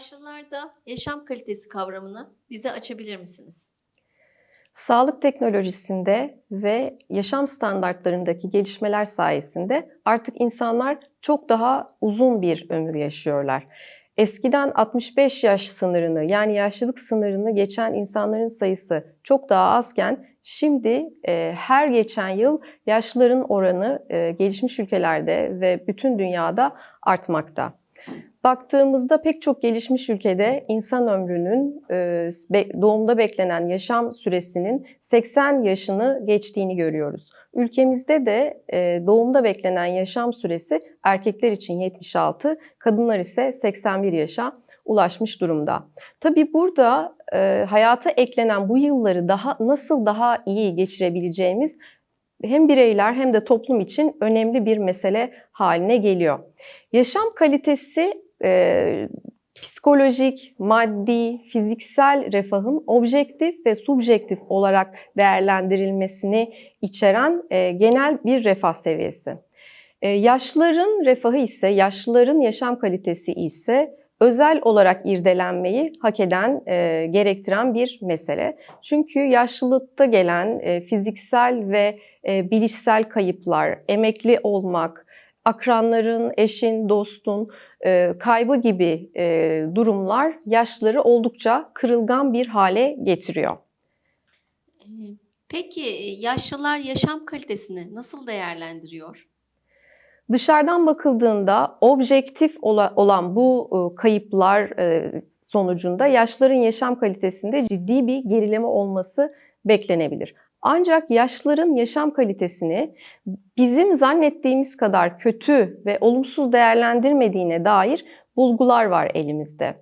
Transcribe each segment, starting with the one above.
Yaşlılarda yaşam kalitesi kavramını bize açabilir misiniz? Sağlık teknolojisinde ve yaşam standartlarındaki gelişmeler sayesinde artık insanlar çok daha uzun bir ömür yaşıyorlar. Eskiden 65 yaş sınırını yani yaşlılık sınırını geçen insanların sayısı çok daha azken şimdi e, her geçen yıl yaşlıların oranı e, gelişmiş ülkelerde ve bütün dünyada artmakta. Baktığımızda pek çok gelişmiş ülkede insan ömrünün e, doğumda beklenen yaşam süresinin 80 yaşını geçtiğini görüyoruz. Ülkemizde de e, doğumda beklenen yaşam süresi erkekler için 76, kadınlar ise 81 yaşa ulaşmış durumda. Tabii burada e, hayata eklenen bu yılları daha nasıl daha iyi geçirebileceğimiz hem bireyler hem de toplum için önemli bir mesele haline geliyor. Yaşam kalitesi e, psikolojik, maddi, fiziksel refahın objektif ve subjektif olarak değerlendirilmesini içeren e, genel bir refah seviyesi. E, yaşlıların refahı ise, yaşlıların yaşam kalitesi ise özel olarak irdelenmeyi hak eden, e, gerektiren bir mesele. Çünkü yaşlılıkta gelen e, fiziksel ve e, bilişsel kayıplar, emekli olmak, akranların, eşin, dostun e, kaybı gibi e, durumlar yaşlıları oldukça kırılgan bir hale getiriyor. Peki yaşlılar yaşam kalitesini nasıl değerlendiriyor? Dışarıdan bakıldığında objektif ola- olan bu e, kayıplar e, sonucunda yaşlıların yaşam kalitesinde ciddi bir gerileme olması beklenebilir. Ancak yaşlıların yaşam kalitesini bizim zannettiğimiz kadar kötü ve olumsuz değerlendirmediğine dair bulgular var elimizde.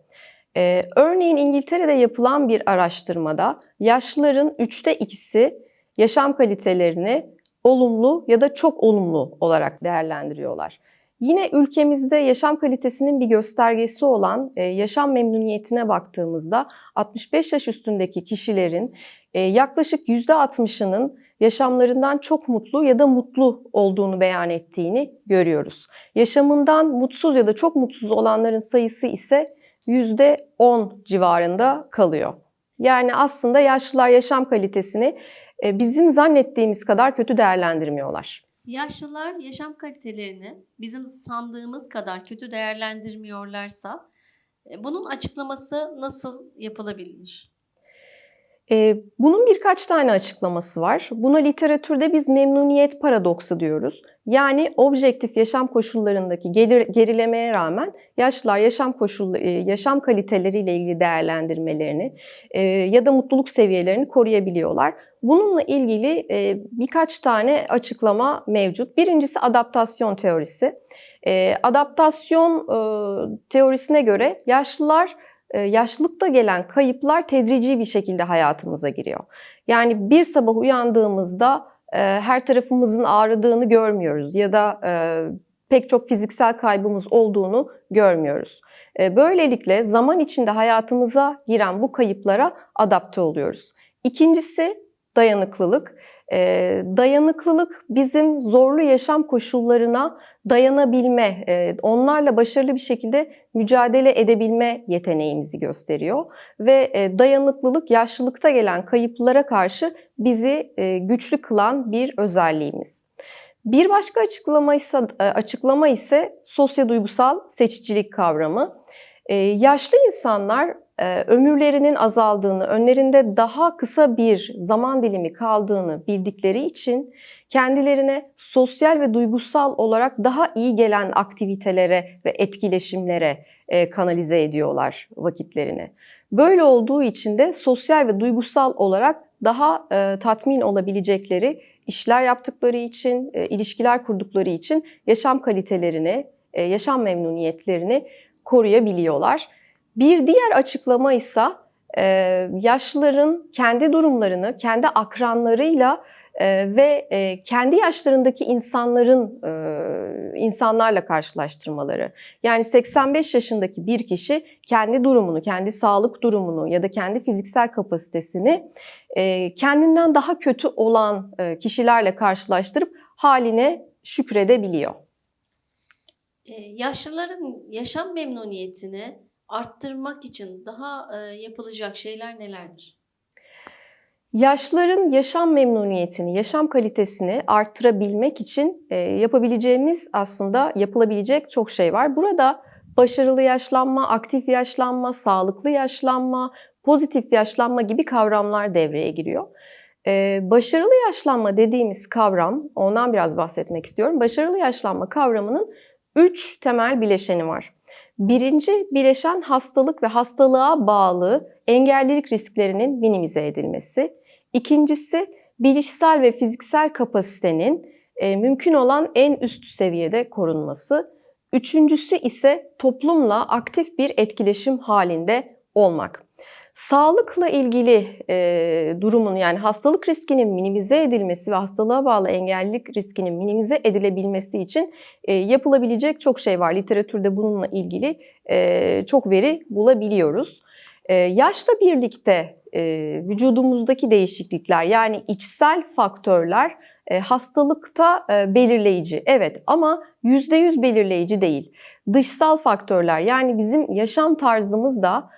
Ee, örneğin İngiltere'de yapılan bir araştırmada yaşlıların üçte ikisi yaşam kalitelerini olumlu ya da çok olumlu olarak değerlendiriyorlar. Yine ülkemizde yaşam kalitesinin bir göstergesi olan e, yaşam memnuniyetine baktığımızda 65 yaş üstündeki kişilerin e, yaklaşık %60'ının yaşamlarından çok mutlu ya da mutlu olduğunu beyan ettiğini görüyoruz. Yaşamından mutsuz ya da çok mutsuz olanların sayısı ise %10 civarında kalıyor. Yani aslında yaşlılar yaşam kalitesini bizim zannettiğimiz kadar kötü değerlendirmiyorlar. Yaşlılar yaşam kalitelerini bizim sandığımız kadar kötü değerlendirmiyorlarsa e, bunun açıklaması nasıl yapılabilir? Bunun birkaç tane açıklaması var. Buna literatürde biz memnuniyet paradoksu diyoruz. Yani objektif yaşam koşullarındaki gelir, gerilemeye rağmen yaşlılar yaşam koşul yaşam kaliteleriyle ilgili değerlendirmelerini ya da mutluluk seviyelerini koruyabiliyorlar. Bununla ilgili birkaç tane açıklama mevcut. Birincisi adaptasyon teorisi. Adaptasyon teorisine göre yaşlılar yaşlılıkta gelen kayıplar tedrici bir şekilde hayatımıza giriyor. Yani bir sabah uyandığımızda e, her tarafımızın ağrıdığını görmüyoruz ya da e, pek çok fiziksel kaybımız olduğunu görmüyoruz. E, böylelikle zaman içinde hayatımıza giren bu kayıplara adapte oluyoruz. İkincisi dayanıklılık. Dayanıklılık bizim zorlu yaşam koşullarına dayanabilme, onlarla başarılı bir şekilde mücadele edebilme yeteneğimizi gösteriyor. Ve dayanıklılık yaşlılıkta gelen kayıplara karşı bizi güçlü kılan bir özelliğimiz. Bir başka açıklama ise, e, açıklama ise sosyoduygusal seçicilik kavramı. Yaşlı insanlar ömürlerinin azaldığını, önlerinde daha kısa bir zaman dilimi kaldığını bildikleri için kendilerine sosyal ve duygusal olarak daha iyi gelen aktivitelere ve etkileşimlere e, kanalize ediyorlar vakitlerini. Böyle olduğu için de sosyal ve duygusal olarak daha e, tatmin olabilecekleri işler yaptıkları için, e, ilişkiler kurdukları için yaşam kalitelerini, e, yaşam memnuniyetlerini koruyabiliyorlar. Bir diğer açıklama ise e, yaşlıların kendi durumlarını, kendi akranlarıyla e, ve e, kendi yaşlarındaki insanların insanlarla karşılaştırmaları. Yani 85 yaşındaki bir kişi kendi durumunu, kendi sağlık durumunu ya da kendi fiziksel kapasitesini kendinden daha kötü olan kişilerle karşılaştırıp haline şükredebiliyor. Yaşlıların yaşam memnuniyetini arttırmak için daha e, yapılacak şeyler nelerdir? Yaşlıların yaşam memnuniyetini, yaşam kalitesini arttırabilmek için e, yapabileceğimiz aslında yapılabilecek çok şey var. Burada başarılı yaşlanma, aktif yaşlanma, sağlıklı yaşlanma, pozitif yaşlanma gibi kavramlar devreye giriyor. E, başarılı yaşlanma dediğimiz kavram, ondan biraz bahsetmek istiyorum. Başarılı yaşlanma kavramının üç temel bileşeni var. Birinci bileşen hastalık ve hastalığa bağlı engellilik risklerinin minimize edilmesi. İkincisi bilişsel ve fiziksel kapasitenin e, mümkün olan en üst seviyede korunması. Üçüncüsü ise toplumla aktif bir etkileşim halinde olmak. Sağlıkla ilgili e, durumun yani hastalık riskinin minimize edilmesi ve hastalığa bağlı engellilik riskinin minimize edilebilmesi için e, yapılabilecek çok şey var. Literatürde bununla ilgili e, çok veri bulabiliyoruz. E, yaşla birlikte e, vücudumuzdaki değişiklikler yani içsel faktörler e, hastalıkta e, belirleyici. Evet ama %100 belirleyici değil. Dışsal faktörler yani bizim yaşam tarzımız da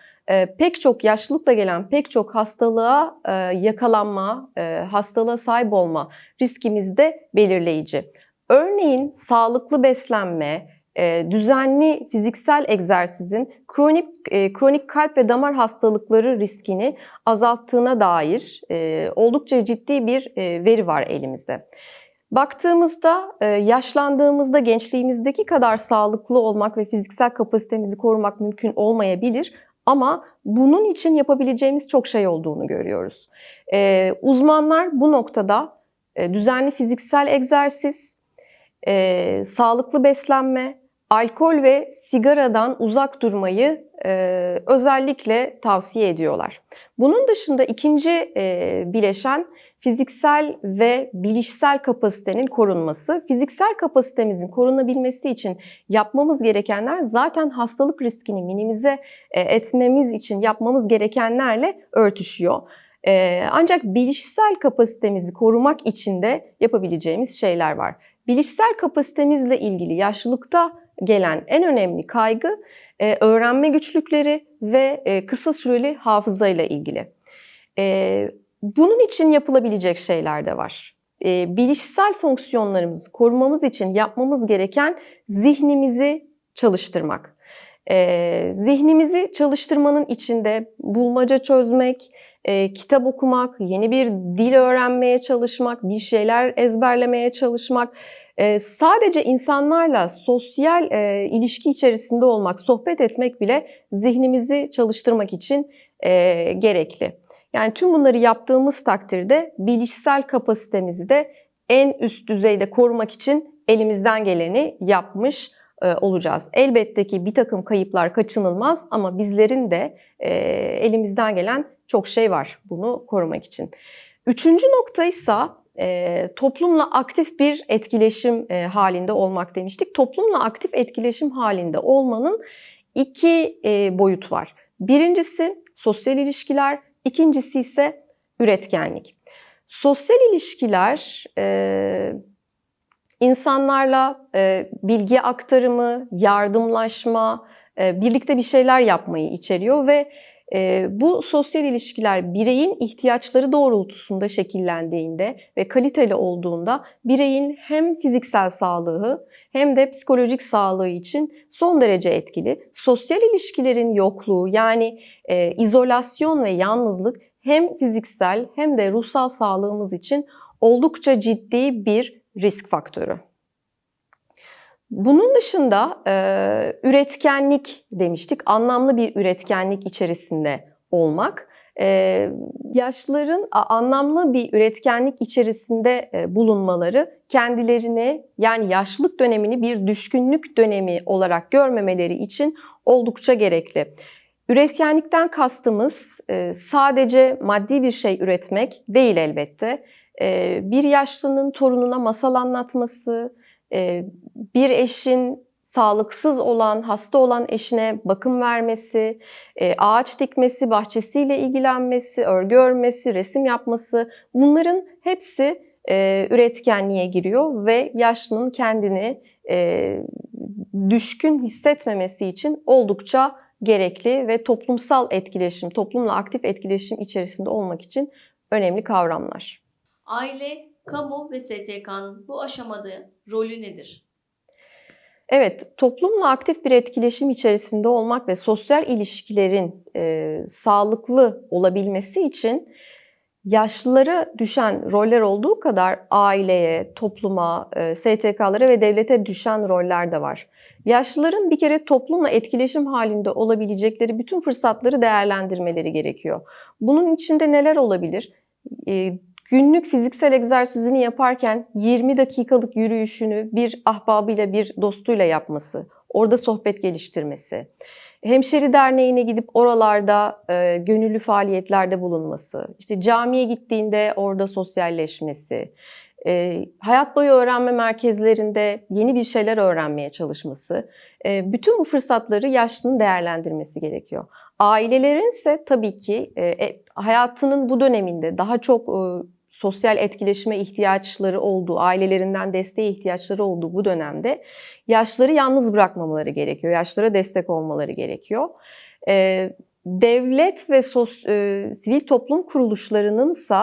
pek çok yaşlılıkla gelen pek çok hastalığa e, yakalanma, e, hastalığa sahip olma riskimiz de belirleyici. Örneğin sağlıklı beslenme, e, düzenli fiziksel egzersizin kronik kronik kalp ve damar hastalıkları riskini azalttığına dair oldukça ciddi bir veri var elimizde. Baktığımızda yaşlandığımızda gençliğimizdeki kadar sağlıklı olmak ve fiziksel kapasitemizi korumak mümkün olmayabilir ama bunun için yapabileceğimiz çok şey olduğunu görüyoruz. Ee, uzmanlar bu noktada e, düzenli fiziksel egzersiz, e, sağlıklı beslenme, alkol ve sigaradan uzak durmayı e, özellikle tavsiye ediyorlar. Bunun dışında ikinci e, bileşen fiziksel ve bilişsel kapasitenin korunması. Fiziksel kapasitemizin korunabilmesi için yapmamız gerekenler zaten hastalık riskini minimize e, etmemiz için yapmamız gerekenlerle örtüşüyor. E, ancak bilişsel kapasitemizi korumak için de yapabileceğimiz şeyler var. Bilişsel kapasitemizle ilgili yaşlılıkta gelen en önemli kaygı e, öğrenme güçlükleri ve kısa süreli hafızayla ilgili. Bunun için yapılabilecek şeyler de var. E, bilişsel fonksiyonlarımızı korumamız için yapmamız gereken zihnimizi çalıştırmak. E, zihnimizi çalıştırmanın içinde bulmaca çözmek, e, kitap okumak, yeni bir dil öğrenmeye çalışmak, bir şeyler ezberlemeye çalışmak, e, sadece insanlarla sosyal e, ilişki içerisinde olmak, sohbet etmek bile zihnimizi çalıştırmak için e, gerekli. Yani tüm bunları yaptığımız takdirde bilişsel kapasitemizi de en üst düzeyde korumak için elimizden geleni yapmış e, olacağız. Elbette ki bir takım kayıplar kaçınılmaz ama bizlerin de e, elimizden gelen çok şey var bunu korumak için. Üçüncü nokta ise e, toplumla aktif bir etkileşim halinde olmak demiştik. Toplumla aktif etkileşim halinde olmanın iki boyut var. Birincisi sosyal ilişkiler, İkincisi ise üretkenlik. Sosyal ilişkiler e, insanlarla e, bilgi aktarımı, yardımlaşma, e, birlikte bir şeyler yapmayı içeriyor ve e, bu sosyal ilişkiler bireyin ihtiyaçları doğrultusunda şekillendiğinde ve kaliteli olduğunda bireyin hem fiziksel sağlığı hem de psikolojik sağlığı için son derece etkili. Sosyal ilişkilerin yokluğu yani e, izolasyon ve yalnızlık hem fiziksel hem de ruhsal sağlığımız için oldukça ciddi bir risk faktörü. Bunun dışında e, üretkenlik demiştik. Anlamlı bir üretkenlik içerisinde olmak. E, yaşlıların anlamlı bir üretkenlik içerisinde e, bulunmaları kendilerini yani yaşlılık dönemini bir düşkünlük dönemi olarak görmemeleri için oldukça gerekli. Üretkenlikten kastımız e, sadece maddi bir şey üretmek değil elbette. E, bir yaşlının torununa masal anlatması, e, bir eşin sağlıksız olan, hasta olan eşine bakım vermesi, ağaç dikmesi, bahçesiyle ilgilenmesi, örgü örmesi, resim yapması bunların hepsi üretkenliğe giriyor ve yaşlının kendini düşkün hissetmemesi için oldukça gerekli ve toplumsal etkileşim, toplumla aktif etkileşim içerisinde olmak için önemli kavramlar. Aile, kamu ve STK'nın bu aşamada rolü nedir? Evet, toplumla aktif bir etkileşim içerisinde olmak ve sosyal ilişkilerin e, sağlıklı olabilmesi için yaşlılara düşen roller olduğu kadar aileye, topluma, e, STK'lara ve devlete düşen roller de var. Yaşlıların bir kere toplumla etkileşim halinde olabilecekleri bütün fırsatları değerlendirmeleri gerekiyor. Bunun içinde neler olabilir? E, günlük fiziksel egzersizini yaparken 20 dakikalık yürüyüşünü bir ahbabıyla, bir dostuyla yapması, orada sohbet geliştirmesi, hemşeri derneğine gidip oralarda e, gönüllü faaliyetlerde bulunması, işte camiye gittiğinde orada sosyalleşmesi, e, hayat boyu öğrenme merkezlerinde yeni bir şeyler öğrenmeye çalışması, e, bütün bu fırsatları yaşlının değerlendirmesi gerekiyor. Ailelerin ise tabii ki e, e, hayatının bu döneminde daha çok e, sosyal etkileşime ihtiyaçları olduğu, ailelerinden desteğe ihtiyaçları olduğu bu dönemde yaşları yalnız bırakmamaları gerekiyor. Yaşlara destek olmaları gerekiyor. E, devlet ve sos, e, sivil toplum kuruluşlarının ise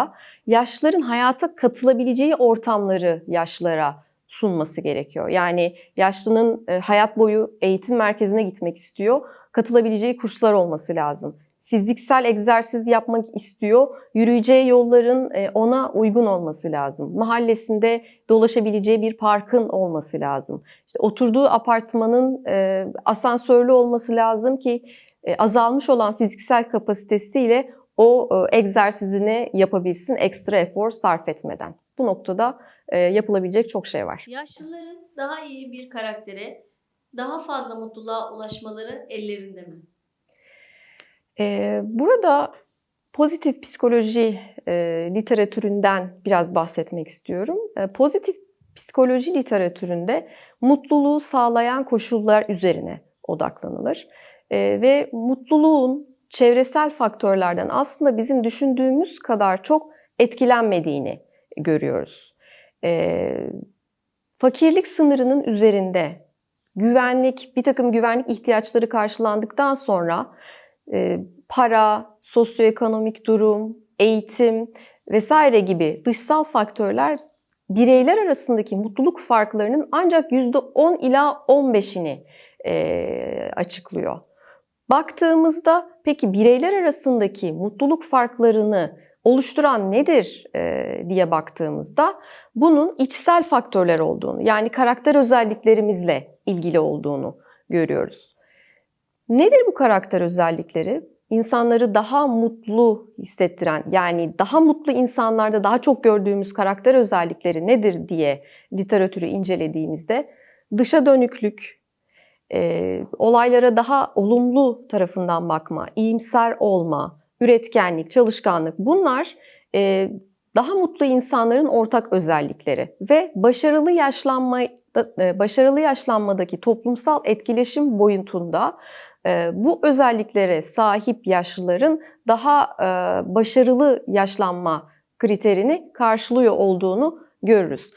yaşların hayata katılabileceği ortamları yaşlara sunması gerekiyor. Yani yaşlının e, hayat boyu eğitim merkezine gitmek istiyor, katılabileceği kurslar olması lazım fiziksel egzersiz yapmak istiyor, yürüyeceği yolların e, ona uygun olması lazım. Mahallesinde dolaşabileceği bir parkın olması lazım. İşte oturduğu apartmanın e, asansörlü olması lazım ki e, azalmış olan fiziksel kapasitesiyle o egzersizini yapabilsin ekstra efor sarf etmeden. Bu noktada yapılabilecek çok şey var. Yaşlıların daha iyi bir karaktere, daha fazla mutluluğa ulaşmaları ellerinde mi? Burada pozitif psikoloji literatüründen biraz bahsetmek istiyorum. Pozitif psikoloji literatüründe mutluluğu sağlayan koşullar üzerine odaklanılır. Ve mutluluğun çevresel faktörlerden aslında bizim düşündüğümüz kadar çok etkilenmediğini görüyoruz. E, fakirlik sınırının üzerinde güvenlik, bir takım güvenlik ihtiyaçları karşılandıktan sonra para, sosyoekonomik durum, eğitim vesaire gibi dışsal faktörler bireyler arasındaki mutluluk farklarının ancak %10 ila 15'ini e, açıklıyor. Baktığımızda peki bireyler arasındaki mutluluk farklarını oluşturan nedir e, diye baktığımızda bunun içsel faktörler olduğunu yani karakter özelliklerimizle ilgili olduğunu görüyoruz. Nedir bu karakter özellikleri? İnsanları daha mutlu hissettiren, yani daha mutlu insanlarda daha çok gördüğümüz karakter özellikleri nedir diye literatürü incelediğimizde dışa dönüklük, e, olaylara daha olumlu tarafından bakma, iyimser olma, üretkenlik, çalışkanlık bunlar e, daha mutlu insanların ortak özellikleri ve başarılı yaşlanma e, başarılı yaşlanmadaki toplumsal etkileşim boyutunda bu özelliklere sahip yaşlıların daha e, başarılı yaşlanma kriterini karşılıyor olduğunu görürüz.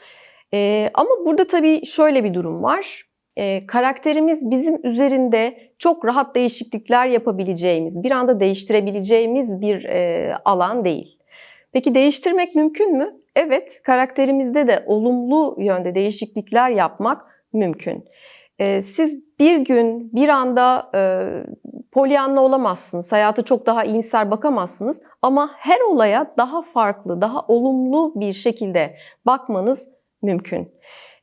Ee, ama burada tabii şöyle bir durum var. Ee, karakterimiz bizim üzerinde çok rahat değişiklikler yapabileceğimiz, bir anda değiştirebileceğimiz bir e, alan değil. Peki değiştirmek mümkün mü? Evet, karakterimizde de olumlu yönde değişiklikler yapmak mümkün. Siz bir gün bir anda e, polyanla olamazsınız. Hayata çok daha iyimser bakamazsınız. Ama her olaya daha farklı, daha olumlu bir şekilde bakmanız mümkün.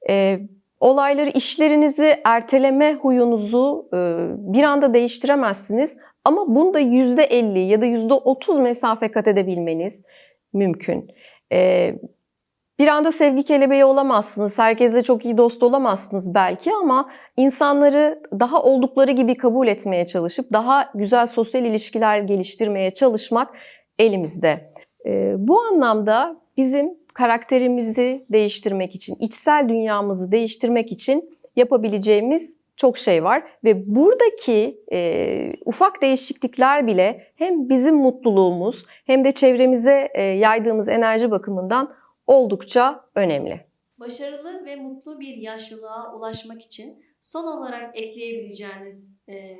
E, olayları, işlerinizi erteleme huyunuzu e, bir anda değiştiremezsiniz. Ama bunda %50 ya da %30 mesafe kat edebilmeniz mümkün. E, bir anda sevgi kelebeği olamazsınız, herkesle çok iyi dost olamazsınız belki ama insanları daha oldukları gibi kabul etmeye çalışıp daha güzel sosyal ilişkiler geliştirmeye çalışmak elimizde. Ee, bu anlamda bizim karakterimizi değiştirmek için, içsel dünyamızı değiştirmek için yapabileceğimiz çok şey var ve buradaki e, ufak değişiklikler bile hem bizim mutluluğumuz hem de çevremize e, yaydığımız enerji bakımından oldukça önemli. Başarılı ve mutlu bir yaşlılığa ulaşmak için son olarak ekleyebileceğiniz e,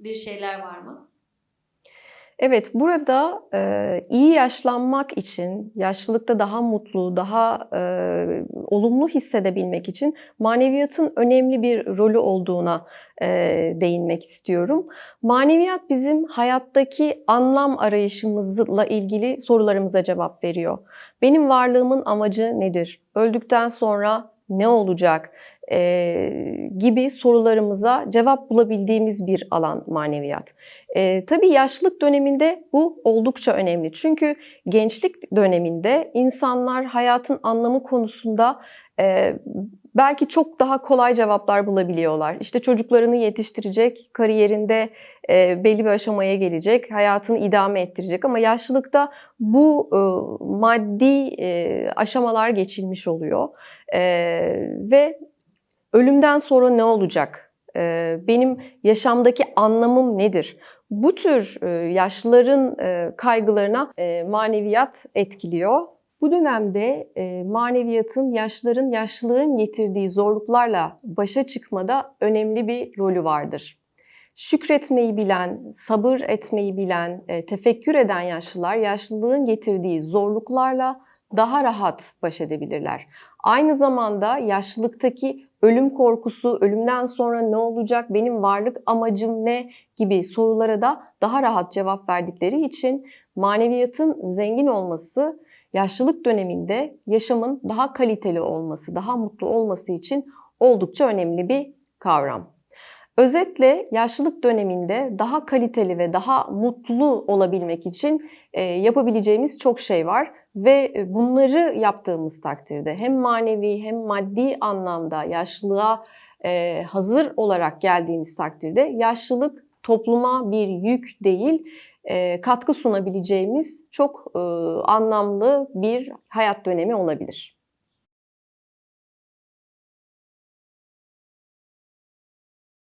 bir şeyler var mı? Evet, burada e, iyi yaşlanmak için, yaşlılıkta daha mutlu, daha e, olumlu hissedebilmek için maneviyatın önemli bir rolü olduğuna e, değinmek istiyorum. Maneviyat bizim hayattaki anlam arayışımızla ilgili sorularımıza cevap veriyor. Benim varlığımın amacı nedir? Öldükten sonra ne olacak? E, gibi sorularımıza cevap bulabildiğimiz bir alan maneviyat. E, tabii yaşlılık döneminde bu oldukça önemli. Çünkü gençlik döneminde insanlar hayatın anlamı konusunda e, belki çok daha kolay cevaplar bulabiliyorlar. İşte çocuklarını yetiştirecek, kariyerinde e, belli bir aşamaya gelecek, hayatını idame ettirecek. Ama yaşlılıkta bu e, maddi e, aşamalar geçilmiş oluyor. E, ve ölümden sonra ne olacak? E, benim yaşamdaki anlamım nedir? Bu tür e, yaşlıların e, kaygılarına e, maneviyat etkiliyor. Bu dönemde maneviyatın yaşlıların yaşlılığın getirdiği zorluklarla başa çıkmada önemli bir rolü vardır. Şükretmeyi bilen, sabır etmeyi bilen, tefekkür eden yaşlılar yaşlılığın getirdiği zorluklarla daha rahat baş edebilirler. Aynı zamanda yaşlılıktaki ölüm korkusu, ölümden sonra ne olacak, benim varlık amacım ne gibi sorulara da daha rahat cevap verdikleri için maneviyatın zengin olması yaşlılık döneminde yaşamın daha kaliteli olması, daha mutlu olması için oldukça önemli bir kavram. Özetle yaşlılık döneminde daha kaliteli ve daha mutlu olabilmek için yapabileceğimiz çok şey var ve e, bunları yaptığımız takdirde hem manevi hem maddi anlamda yaşlılığa e, hazır olarak geldiğimiz takdirde yaşlılık topluma bir yük değil, e, katkı sunabileceğimiz çok anlamlı bir hayat dönemi olabilir.